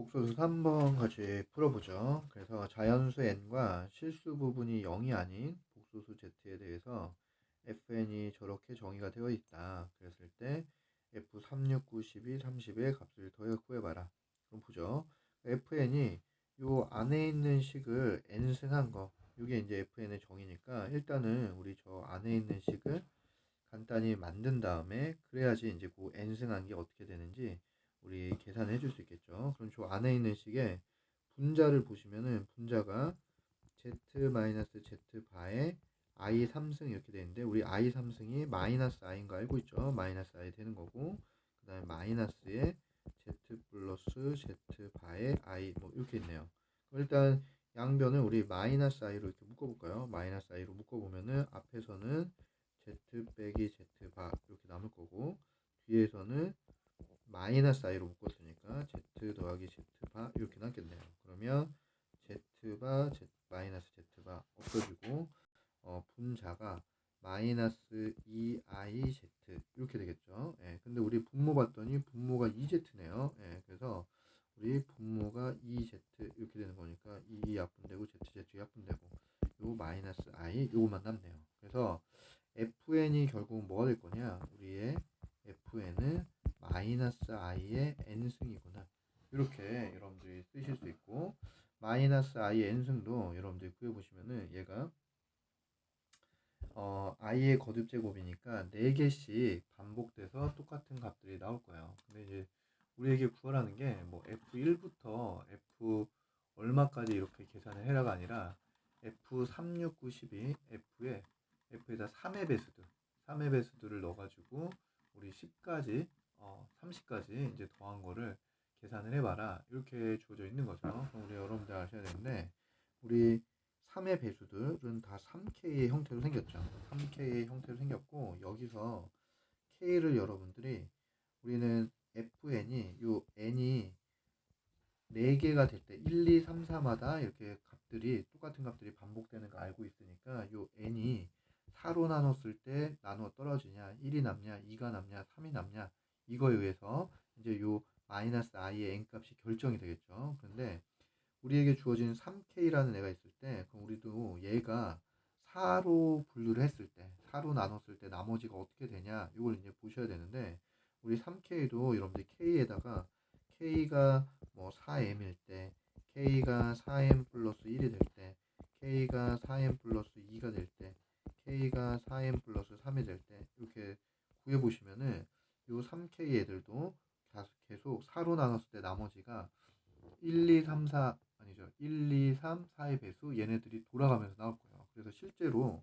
복소수 3번 같이 풀어보죠. 그래서 자연수 n과 실수 부분이 0이 아닌 복소수 z에 대해서 fn이 저렇게 정의가 되어 있다. 그랬을 때 f 3, 6, 9, 12, 30의 값을 더해 구해봐라. 그럼 보죠. fn이 요 안에 있는 식을 n승한 거. 이게 이제 fn의 정의니까 일단은 우리 저 안에 있는 식을 간단히 만든 다음에 그래야지 이제 그 n승한 게 어떻게 되는지 우리 계산해 줄 수 있겠죠. 그럼 저 안에 있는 식의 분자를 보시면은 분자가 z-z 바에 i 3승 이렇게 되는데 우리 i 3승이 마이너스 i인 거 알고 있죠. 마이너스 i 되는 거고 그 다음에 마이너스에 z 플러스 z 바에 i 뭐 이렇게 있네요. 일단 양변을 우리 마이너스 i로 이렇게 묶어볼까요? 마이너스 i로 묶어보면은 앞에서는 z 빼기 z 바 이렇게 남을 거고 뒤에서는 마이너스 i로 묶었으니까 z 더하기 z 바 이렇게 남겠네요. 그러면 z 바 z 마이너스 z 바 없어지고 어, 분자가 마이너스 2i z 이렇게 되겠죠. 예, 근데 우리 분모 봤더니 분모가 2z네요. 예, 그래서 우리 분모가 2z 이렇게 되는 거니까 2 약분되고 zz 약분되고 요 마이너스 i 요것만 남네요. 그래서 fn이 결국 뭐가 될 거냐? 우리의 fn은 마이너스 i의 n승이구나. 이렇게 여러분들이 쓰실 수 있고 마이너스 i의 n승도 여러분들이 구해보시면은 얘가 어, i의 거듭 제곱이니까 4개씩 반복돼서 똑같은 값들이 나올 거예요. 근데 이제 우리에게 구하라는 게 뭐 f1부터 f 얼마까지 이렇게 계산을 해라가 아니라 f 3, 6, 9, 12 f에 f에다 3의 배수들 3의 배수들을 넣어가지고 우리 10까지 어, 30까지 이제 더한 거를 계산을 해봐라 이렇게 주어져 있는 거죠. 우리 여러분들 아셔야 되는데 우리 3의 배수들은 다 3K의 형태로 생겼죠. 3K의 형태로 생겼고 여기서 K를 여러분들이 우리는 FN이 요 N이 4개가 될 때 1, 2, 3, 4마다 이렇게 값들이 똑같은 값들이 반복되는 거 알고 있으니까 요 N이 4로 나눴을 때 나누어 떨어지냐 1이 남냐 2가 남냐 3이 남냐 이거에 의해서 이제 요 마이너스 i의 n 값이 결정이 되겠죠. 그런데 우리에게 주어진 3k라는 애가 있을 때 그럼 우리도 얘가 4로 분류를 했을 때 4로 나눴을 때 나머지가 어떻게 되냐 이걸 이제 보셔야 되는데 우리 3k도 여러분들 k에다가 k가 뭐 4m일 때 k가 4m 플러스 1이 될 때 k가 4m 플러스 2가 될 때 k가 4m 플러스 3이 될 때 이렇게 구해 보시면은 요 3k 애들도 4로 나눴을 때 나머지가 1, 2, 3, 4 아니죠. 1, 2, 3, 4의 배수 얘네들이 돌아가면서 나올 거예요. 그래서 실제로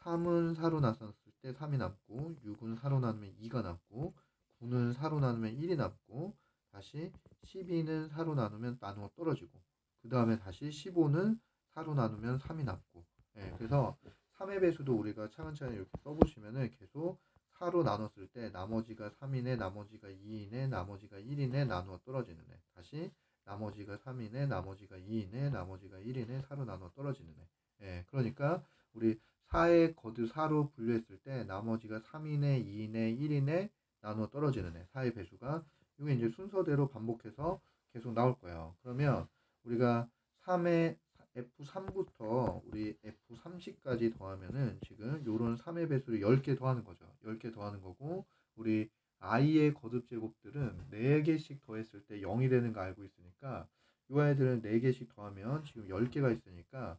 3은 4로 나눴을 때 3이 남고 6은 4로 나누면 2가 남고 9는 4로 나누면 1이 남고 다시 12는 4로 나누면 나누어 떨어지고 그 다음에 다시 15는 4로 나누면 3이 남고 예, 그래서 3의 배수도 우리가 차근차근 이렇게 써보시면은 계속 4로 나눴을 때 나머지가 3이네 나머지가 2이네 나머지가 1이네 나누어 떨어지는 애 다시 나머지가 3이네 나머지가 2이네 나머지가 1이네 4로 나누어 떨어지는 애 예, 그러니까 우리 4의 거드 4로 분류했을 때 나머지가 3이네 2이네 1이네 나누어 떨어지는 애 4의 배수가 이게 이제 순서대로 반복해서 계속 나올 거예요 그러면 우리가 3의 F3부터 우리 F30까지 더하면은 지금 요런 3의 배수를 10개 더하는 거죠. 10개 더하는 거고 우리 i의 거듭 제곱들은 4개씩 더했을 때 0이 되는 거 알고 있으니까 요 아이들은 4개씩 더하면 지금 10개가 있으니까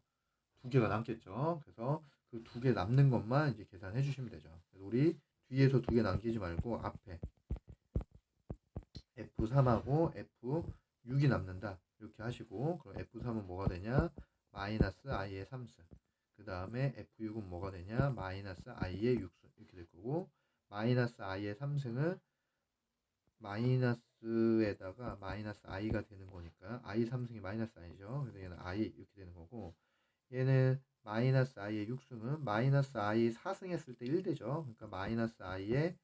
2개가 남겠죠. 그래서 그 2개 남는 것만 이제 계산해 주시면 되죠. 그래서 우리 뒤에서 2개 남기지 말고 앞에 F3하고 F6이 남는다. 이렇게 하시고 그럼 F3은 뭐가 되냐? 마이너스 i의 3승. 그 다음에 F6은 뭐가 되냐? 마이너스 i의 6승. 마이너스 i의 3승은 마이너스에다가 마이너스 i가 되는 거니까 i 3승이 마이너스 i죠. 그래서 얘는 i 이렇게 되는 거고 얘는 마이너스 i의 6승은 마이너스 i 4승 했을 때 1되죠. 그러니까 마이너스 i의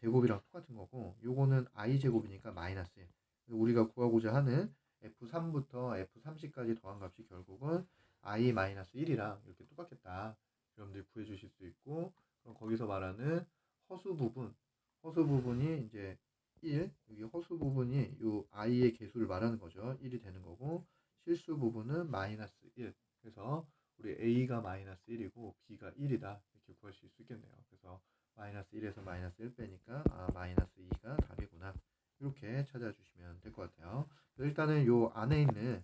제곱이랑 똑같은 거고 요거는 i 제곱이니까 마이너스 1. 우리가 구하고자 하는 F3부터 F30까지 더한 값이 결국은 i-1이랑 이렇게 똑같겠다. 여러분들이 구해 주실 수 있고 그럼 거기서 말하는 허수 부분 허수 부분이 이제 1 여기 허수 부분이 요 i의 개수를 말하는 거죠. 1이 되는 거고 실수 부분은 마이너스 1 그래서 우리 a가 마이너스 1이고 b가 1이다 이렇게 구하실 수 있겠네요. 그래서 마이너스 1에서 마이너스 1 빼니까 아 마이너스 2가 답이구나 이렇게 찾아주시면 될 것 같아요. 일단은 요 안에 있는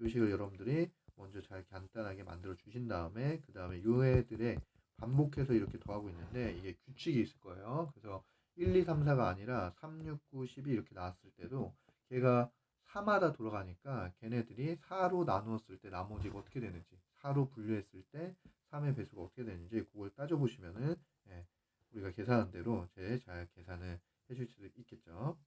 요식을 여러분들이 먼저 잘 간단하게 만들어 주신 다음에 그 다음에 요 애들의 반복해서 이렇게 더하고 있는데 이게 규칙이 있을 거예요. 그래서 1, 2, 3, 4가 아니라 3, 6, 9, 12 이렇게 나왔을 때도 걔가 4마다 돌아가니까 걔네들이 4로 나누었을 때 나머지가 어떻게 되는지 4로 분류했을 때 3의 배수가 어떻게 되는지 그걸 따져보시면은 예, 우리가 계산한 대로 제 잘 계산을 해줄 수 있겠죠.